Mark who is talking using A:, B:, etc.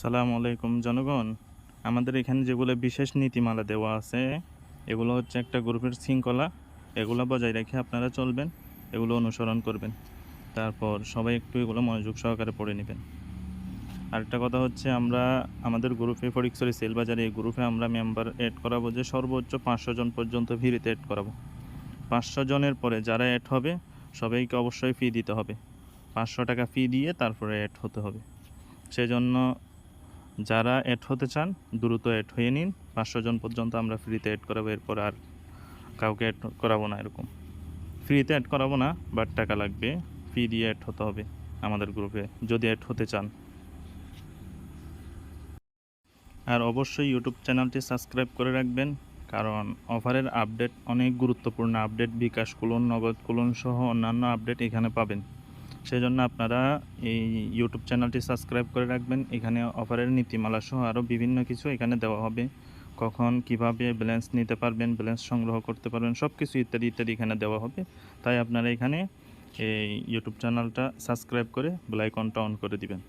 A: সালাম আলাইকুম জনগণ। আমাদের এখানে যেগুলো বিশেষ নীতিমালা দেওয়া আছে, এগুলো হচ্ছে একটা গ্রুপের শৃঙ্খলা। এগুলো বজায় রেখে আপনারা চলবেন, এগুলো অনুসরণ করবেন। তারপর সবাই একটু এগুলো মনোযোগ সহকারে পড়ে নেবেন। আরেকটা কথা হচ্ছে আমরা, আমাদের গ্রুপে ফরিকসরি সেল বাজারে এই গ্রুপে আমরা মেম্বার অ্যাড করাবো যে সর্বোচ্চ পাঁচশো জন পর্যন্ত ফ্রিতে অ্যাড করাবো। পাঁচশো জনের পরে যারা অ্যাড হবে, সবাইকে অবশ্যই ফি দিতে হবে। পাঁচশো টাকা ফি দিয়ে তারপরে অ্যাড হতে হবে। সেজন্য যারা অ্যাড হতে চান, দ্রুত অ্যাড হয়ে নিন। পাঁচশো জন পর্যন্ত আমরা ফ্রিতে অ্যাড করাবো, এরপর আর কাউকে অ্যাড করাবো না এরকম। ফ্রিতে অ্যাড করাবো না বাট টাকা লাগবে। ফি দিয়ে অ্যাড হতে হবে আমাদের গ্রুপে যদি অ্যাড হতে চান। আর অবশ্যই ইউটিউব চ্যানেলটি সাবস্ক্রাইব করে রাখবেন, কারণ অফারের আপডেট অনেক গুরুত্বপূর্ণ আপডেট বিকাশ, কুলন, নগদ কুলন সহ অন্যান্য আপডেট এখানে পাবেন। সেজন্য আপনারা এই ইউটিউব চ্যানেলটি সাবস্ক্রাইব করে রাখবেন। এখানে অফারের নীতিমালা সহ আরও বিভিন্ন কিছু এখানে দেওয়া হবে। কখন, কীভাবে ব্যালেন্স নিতে পারবেন ব্যালেন্স সংগ্রহ করতে পারবেন সব কিছু ইত্যাদি ইত্যাদি এখানে দেওয়া হবে। তাই আপনারা এখানে এই ইউটিউব চ্যানেলটা সাবস্ক্রাইব করে ব্লাইকনটা অন করে দিবেন।